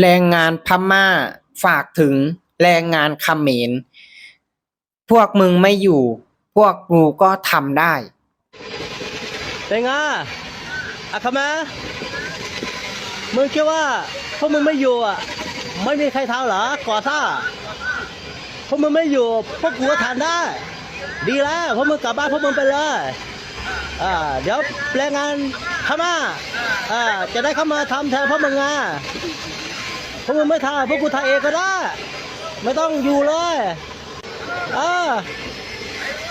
แรงงานพม่าฝากถึงแรงงานเขมร พวกมึงไม่อยู่ พวกกูก็ทำได้เป็นไงอะคามามึงคิดว่าพวกมึงไม่อยู่อะ ไม่มีใครทำเหรอก่อซ่าพวกมึงไม่อยู่ พวกกูก็ทำได้ ดีแล้วพวกมึงกลับบ้านพวกมึงไปเลยอ่าเดี๋ยวแปลงงานเข้ามาอ่าจะได้เข้ามาทำแทนพวกมึงไง พวกมึงไม่ทาพวกกูทาเองก็ได้ ไม่ต้องอยู่เลยอ่า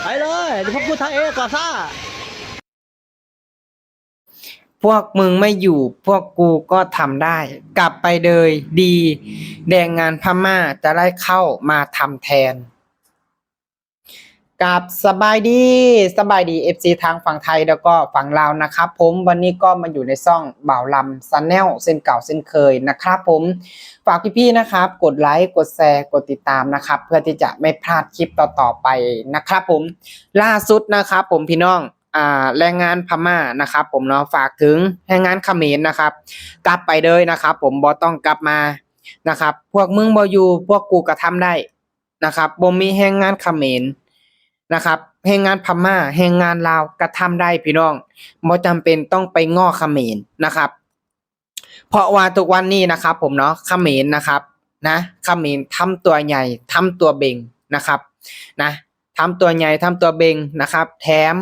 ไปเลยเดี๋ยวพวกกูทาเองก่อซ่าพวกมึงไม่อยู่พวกกูก็ทำได้ กลับไปเลยดี แดงงานพม่าจะได้เข้ามาทำแทน กับสบายดีสบายดี FC ทางฝั่งไทยแล้วก็ฝั่งลาวนะครับผมวันนี้ก็มาอยู่ในซ่องบ่าวลำซันแนลเส้นเก่าเส้นเคยนะครับผมฝากพี่ๆนะครับ กดไลค์กดแชร์กดติดตามนะครับ เพื่อที่จะไม่พลาดคลิปต่อๆไปนะครับผมล่าสุดนะครับผมพี่น้องอ่าแรงงานพม่านะครับผมเนาะฝากถึงแรงงานเขมรนะครับ กลับไปเลยนะครับ ผมบอต้องกลับมานะครับ พวกมึงบออยู่พวกกูกระทำได้นะครับบ่มีแรงงานเขมร นะครับแรงงานพม่าแรงงานลาวกระทำได้พี่น้องบ่จำเป็นต้องไปง้อเขมรนะครับ เพราะว่าทุกวันนี้นะครับ ผมเนาะเขมรนะครับ นะเขมรทำตัวใหญ่ทำตัวเบ่งนะครับ นะทำตัวใหญ่ทำตัวเบ่งนะครับ แถม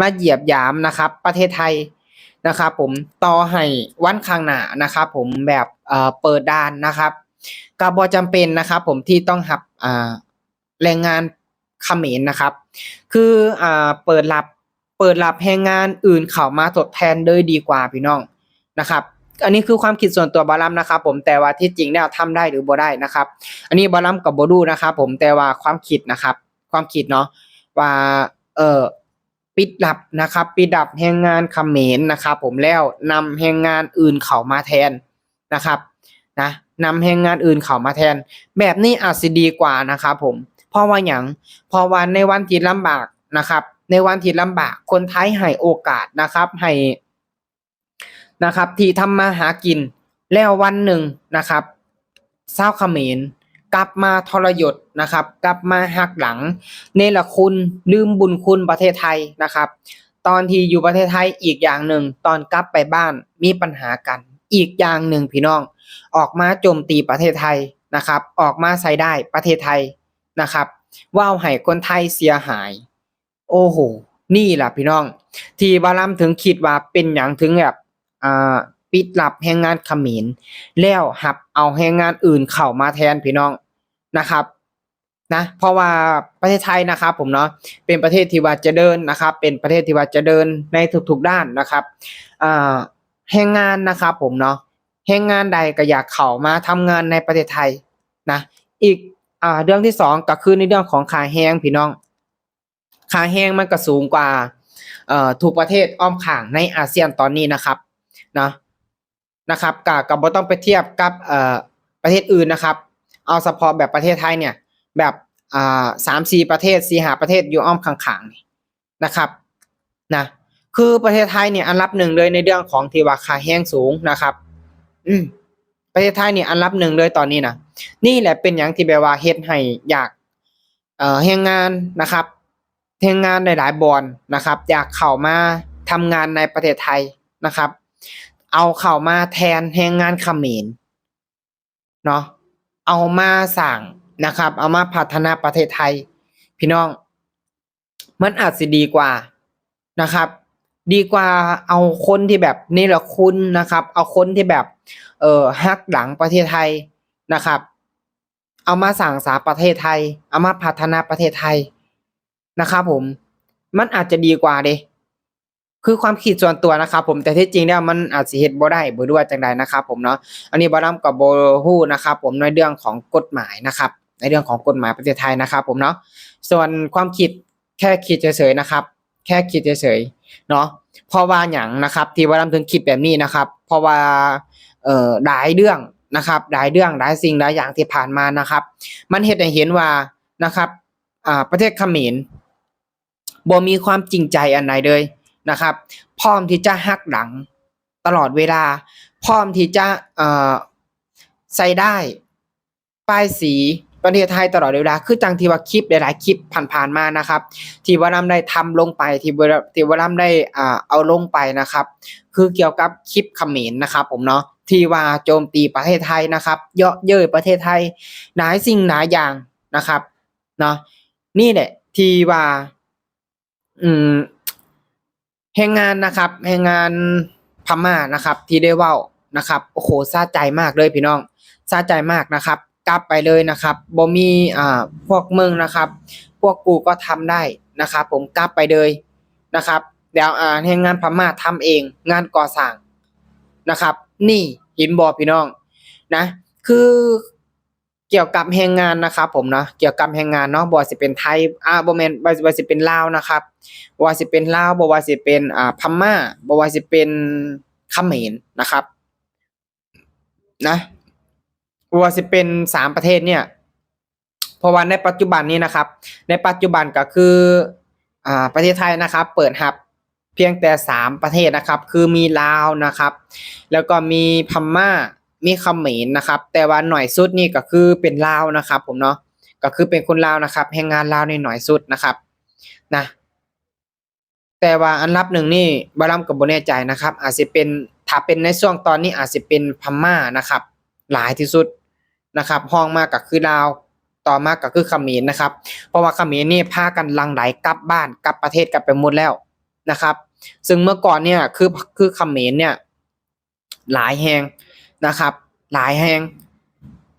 มาเหยียบหยามนะครับ ประเทศไทยนะครับ ผมต่อให้วันข้างหน้านะครับ ผมแบบเอ่อเปิดด่านนะครับก็บ่จำเป็นนะครับ ผมที่ต้องหับอ่าแรงงาน เขมรนะครับ คืออ่าเปิดรับเปิดรับแรงงานอื่นเข้ามาทดแทนเลยดีกว่าพี่น้องนะครับ อันนี้คือความคิดส่วนตัวบาลัมนะครับ ผมแต่ว่าที่จริงแล้วทำได้หรือบ่ได้นะครับ อันนี้บาลัมกับบดูนะครับ ผมแต่ว่าความคิดนะครับ ความคิดเนาะว่าเออปิดลับนะครับ ปิดดับแรงงานเขมรนะครับ ผมแล้วนำแรงงานอื่นเข้ามาแทนนะครับนะนำแรงงานอื่นเข้ามาแทน แบบนี้อาจสิดีกว่านะครับผม เพราะว่าอย่างเพราะว่าในวันที่ลำบากนะครับ ในวันที่ลำบากคนไทยให้โอกาสนะครับให้นะครับ ที่ทำมาหากินแล้ววันหนึ่งนะครับเศร้าเขมรกลับมาทรยศนะครับ กลับมาหักหลัง เนรคุณลืมบุญคุณประเทศไทยนะครับ ตอนที่อยู่ประเทศไทยอีกอย่างหนึ่ง ตอนกลับไปบ้านมีปัญหากัน อีกอย่างหนึ่งพี่น้อง ออกมาโจมตีประเทศไทยนะครับ ออกมาใส่ได้ประเทศไทย นะครับว่าวให้คนไทยเสียหาย โอ้โหนี่ล่ะพี่น้อง ที่บาลัมถึงคิดว่าเป็นอย่างถึงแบบอ่าปิดลับแรงงานขมรแล้วหับเอาแรงงานอื่นเข้ามาแทนพี่น้องนะครับนะเพราะว่าประเทศไทยนะครับผมเนาะเป็นประเทศที่ว่าจะเดินนะครับ เป็นประเทศที่ว่าจะเดินในทุกๆด้านนะครับอ่าแรงงานนะครับผมเนาะแรงงานใดก็อยากเข้ามาทำงานในประเทศไทยนะอีก อ่าเรื่องที่สองก็คือในเรื่องของค่าแห้งพี่น้องค่าแห้งมันก็สูงกว่าเอ่อทุกประเทศอ้อมข้างในอาเซียนตอนนี้นะครับนะนะครับก็ก็บ่ต้องไปเทียบกับเอ่อประเทศอื่นนะครับ เอาเฉพาะแบบประเทศไทยเนี่ยแบบอ่าสามสี่ประเทศสี่หาประเทศอยู่อ้อมข้างๆนี่นะครับนะคือประเทศไทยเนี่ยอันดับหนึ่งเลยในเรื่องของที่ว่าค่าแห้งสูงนะครับ อืม ประเทศไทยนี่อันดับหนึ่งเลยตอนนี้นะนี่แหละเป็นอย่างที่แบบว่าเฮ็ดให้อยากเอ่อแรงงานนะครับแรงงานหลายๆบอนนะครับ อยากเข้ามาทำงานในประเทศไทยนะครับ เอาเข้ามาแทนแรงงานเขมรเนาะเอามาสร้างนะครับ เอามาพัฒนาประเทศไทย พี่น้อง มันอาจสิดีกว่านะครับ ดีกว่าเอาคนที่แบบนี่แหละคุณนะครับ เอาคนที่แบบเออฮักหลังประเทศไทยนะครับ เอามาสั่งสาประเทศไทย เอามาพัฒนาประเทศไทยนะครับผม มันอาจจะดีกว่าเด้คือความคิดส่วนตัวนะครับ ผมแต่ที่จริงแล้วมันอาจสิเฮ็ดบ่ได้บ่รู้ว่าจังใดนะครับ ผมเนาะอันนี้บ่นำกับบ่ฮู้นะครับ ผมในเรื่องของกฎหมายนะครับ ในเรื่องของกฎหมายประเทศไทยนะครับ ผมเนาะส่วนความคิดแค่คิดเฉยๆนะครับ แค่คิดเฉยๆเนาะเพราะว่าหยังนะครับ ที่บ่นำถึงคิดแบบนี้นะครับ เพราะว่าเอ่อหลายเรื่องนะครับหลายเรื่องหลายสิ่งหลายอย่างที่ผ่านมานะครับ มันเฮ็ดให้เห็นว่านะครับอ่าประเทศเขมรบ่มีความจริงใจอันใดเลยนะครับ พร้อมที่จะหักหลังตลอดเวลา พร้อมที่จะเอ่อใส่ได้ป้ายสี ประเทศไทยตลอดเวลาคือจังที่ว่าคลิปหลายๆคลิปผ่านๆมานะครับ ที่วารัมได้ทำลงไปที่ว่าที่วารัมได้อ่าเอาลงไปนะครับ คือเกี่ยวกับคลิปเขมรนะครับ ผมเนาะที่ว่าโจมตีประเทศไทยนะครับเยาะเย้ยประเทศไทยหลายสิ่งหลายอย่างนะครับเนาะนี่แหละที่ว่า อืมแรงงานนะครับแรงงานพม่านะครับ ที่ได้ว้านะครับโอ้โหซาใจมากเลยพี่น้องซาใจมากนะครับ กลับไปเลยนะครับบ่มีอ่าพวกมึงนะครับ พวกกูก็ทำได้นะครับผมกลับไปเลยนะครับเดี๋ยวอ่าแรงงานพม่าทำเอง งานก่อสร้างนะครับ นี่เหินบอพี่น้องนะ คือเกี่ยวกับแรงงานนะครับผมเนาะเกี่ยวกับแรงงานเนาะบ่สิเป็นไทยอ่าบ่แม่นบ่ว่สิเป็นลาวนะครับบ่ว่าสิเป็นลาวบ่ว่าสิเป็นอ่าพม่าบ่ว่าสิเป็นเขมรนะครับ นะ บ่ว่าสิเป็นสามประเทศเนี่ยเพราะว่าในปัจจุบันนี้นะครับ ในปัจจุบันก็คืออ่าประเทศไทยนะครับ เปิดรับเพียงแต่สามประเทศนะครับ คือมีลาวนะครับ แล้วก็มีพม่ามีเขมรนะครับ แต่ว่าหน่อยสุดนี่ก็คือเป็นลาวนะครับ ผมเนาะก็คือเป็นคนลาวนะครับแรงงานลาวในหน่อยสุดนะครับนะแต่ว่าอันดับหนึ่งนี่บารัมกับโบแน่ใจนะครับ อาจจะเป็นถ้าเป็นในช่วงตอนนี้อาจจะเป็นพม่านะครับ หลายที่สุด นะครับห้องมากก็คือลาวต่อมากก็คือเขมรนะครับ เพราะว่าเขมรนี่พากันลังไหลกลับบ้านกลับประเทศกลับไปหมดแล้วนะครับ ซึ่งเมื่อก่อนเนี่ยคือคือเขมรเนี่ยหลายแหงนะครับ หลายแหง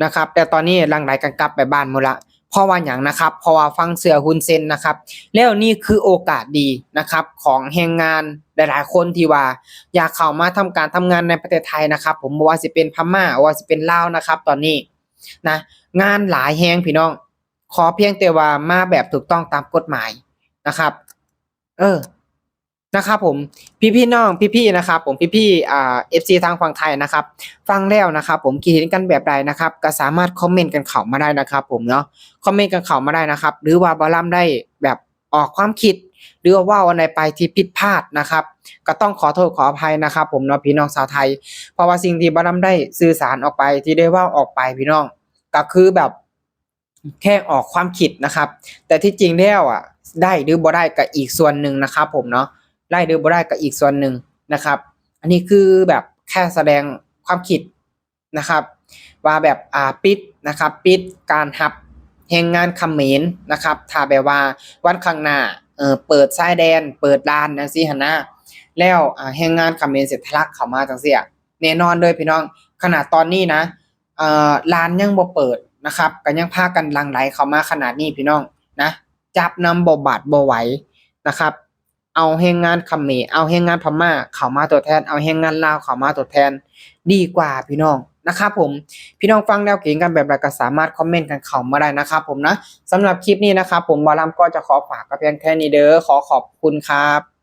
นะครับ แต่ตอนนี้ลังไหลกันกลับไปบ้านหมดละเพราะว่าอย่างนะครับเพราะว่าฟังเสือฮุนเซนนะครับ แล้วนี่คือโอกาสดีนะครับ ของแรงงานหลายๆคนที่ว่า อยากเข้ามาทำการทำงานในประเทศไทยนะครับ ผมว่าสิเป็นพม่าว่าสิเป็นลาวนะครับ ตอนนี้ นะงานหลายแฮงพี่น้อง ขอเพียงแต่ว่ามาแบบถูกต้องตามกฎหมายนะครับ เออนะครับผมพี่พี่น้องพี่ๆนะครับผมพี่พี่อ่าเอฟซีทางฝั่งไทยนะครับ ฟังแล้วนะครับ ผมคิดเห็นกันแบบใดนะครับก็สามารถคอมเมนต์กันเข้ามาได้นะครับ ผมเนาะคอมเมนต์กันเข้ามาได้นะครับ หรือว่าบอลลัมได้แบบออกความคิด หรือว่าว่าอะไรไปที่ผิดพลาดนะครับ ก็ต้องขอโทษขออภัยนะครับ ผมเนาะพี่น้องชาวไทย เพราะว่าสิ่งที่บอลลัมได้สื่อสารออกไปที่ได้ว่าออกไปพี่น้อง ก็คือแบบแค่ออกความคิดนะครับ แต่ที่จริงแล้วอะ ได้หรือบ่ได้ก็อีกส่วนหนึ่งนะครับ ผมเนาะได้หรือบ่ได้ก็อีกส่วนหนึ่งนะครับ อันนี้คือแบบแค่แสดงความคิดนะครับ ว่าแบบอ่าปิดนะครับ ปิดการหับแห่งงานเขมรนะครับถ้าแบบว่าวันข้างหน้า เออเปิดชายแดน เปิดด่านจังซี่หั่นนะแล้วอ่าแห่งงานเขมรเสร็จทะลักเข้ามาจังซี่แน่นอนเลยพี่น้องขนาดตอนนี้นะเอ่อร้านยังบ่เปิดนะครับก็ยังพากันลังไหลเข้ามาขนาดนี้พี่น้องนะจับนำบ่บาดบ่ไหวนะครับ เอาแรงงานเขมรเอาแรงงานพม่าเข้ามาตัวแทน เอาแรงงานลาวเข้ามาตัวแทน ดีกว่าพี่น้อง นะครับผมพี่น้องฟังแล้วเก่งกันแบบไรก็สามารถคอมเมนต์กันเข้ามาได้นะครับผมนะสำหรับคลิปนี้นะครับผมบอลัมก็จะขอฝากกับเพียงแค่นี้เด้อขอขอบคุณครับ